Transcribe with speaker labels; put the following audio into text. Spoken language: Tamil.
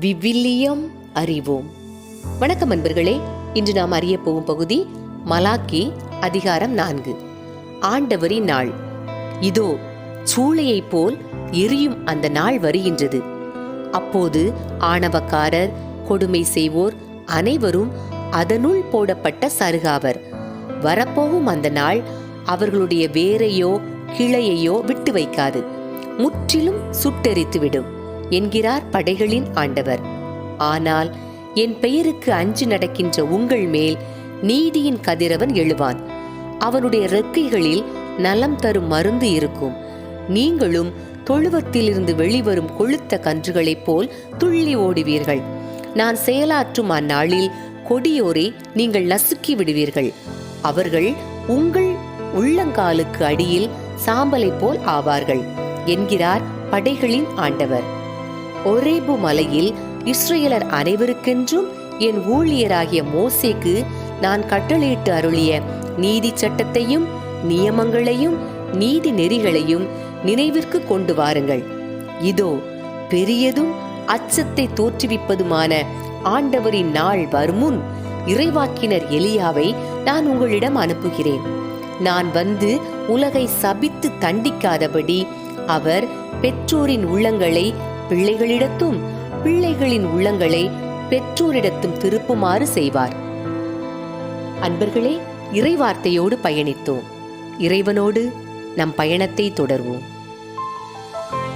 Speaker 1: விவிலியம் அறிவோம். வணக்கம் அன்பர்களே இன்று நாம் அறிய போகும் பகுதி மலாக்கி அதிகாரம் நான்கு. ஆண்டவரின் நாள். இதோ சூளையைப் போல் எரியும் அந்த நாள் வருகின்றது. அப்போது ஆணவக்காரர் கொடுமை செய்வோர் அனைவரும் அதனுள் போடப்பட்ட சருகாவர். வரப்போகும் அந்த நாள் அவர்களுடைய வேரையோ கிளையையோ விட்டு வைக்காது. முற்றிலும் சுட்டெரித்துவிடும். என்கிறார் படைகளின் ஆண்டவர். ஆனால் என் பெயருக்கு அஞ்சு நடக்கின்ற உங்கள் மேல் நீதியின் கதிரவன் எழுவான். அவனுடைய ரெக்கைகளில் நலம் தரும் மருந்து இருக்கும். நீங்களும் தொழுவத்திலிருந்து வெளிவரும் கொழுத்த கன்றுகளைப் போல் துள்ளி ஓடுவீர்கள். நான் செயலாற்றும் அந்நாளில் கொடியோரை நீங்கள் நசுக்கி விடுவீர்கள். அவர்கள் உங்கள் உள்ளங்காலுக்கு அடியில் சாம்பலைப் போல் ஆவார்கள் என்கிறார் படைகளின் ஆண்டவர். ஒரேபு மலையில் இஸ்ரேலர் அனைவருக்கென்றும் என் ஊழியராகிய மோசேக்கு நான் கட்டளையிட்டு அருளிய நீதி சட்டத்தையும் நியமங்களையும் நீதி நெறிகளையும் நினைவிற்கு கொண்டு வாருங்கள். இதோ பெரியதும் அச்சத்தை தோற்றுவிப்பதுமான ஆண்டவரின் நாள் வருமுன் இறைவாக்கினர் எலியாவை நான் உங்களிடம் அனுப்புகிறேன். நான் வந்து உலகை சபித்து தண்டிக்காதபடி அவர் பெற்றோரின் உள்ளங்களை பிள்ளைகளிடத்தும் பிள்ளைகளின் உள்ளங்களை பெற்றோரிடத்தும் திருப்புமாறு செய்வார். அன்பர்களே இறைவார்த்தையோடு பயணித்தோம். இறைவனோடு நம் பயணத்தை தொடர்வோம்.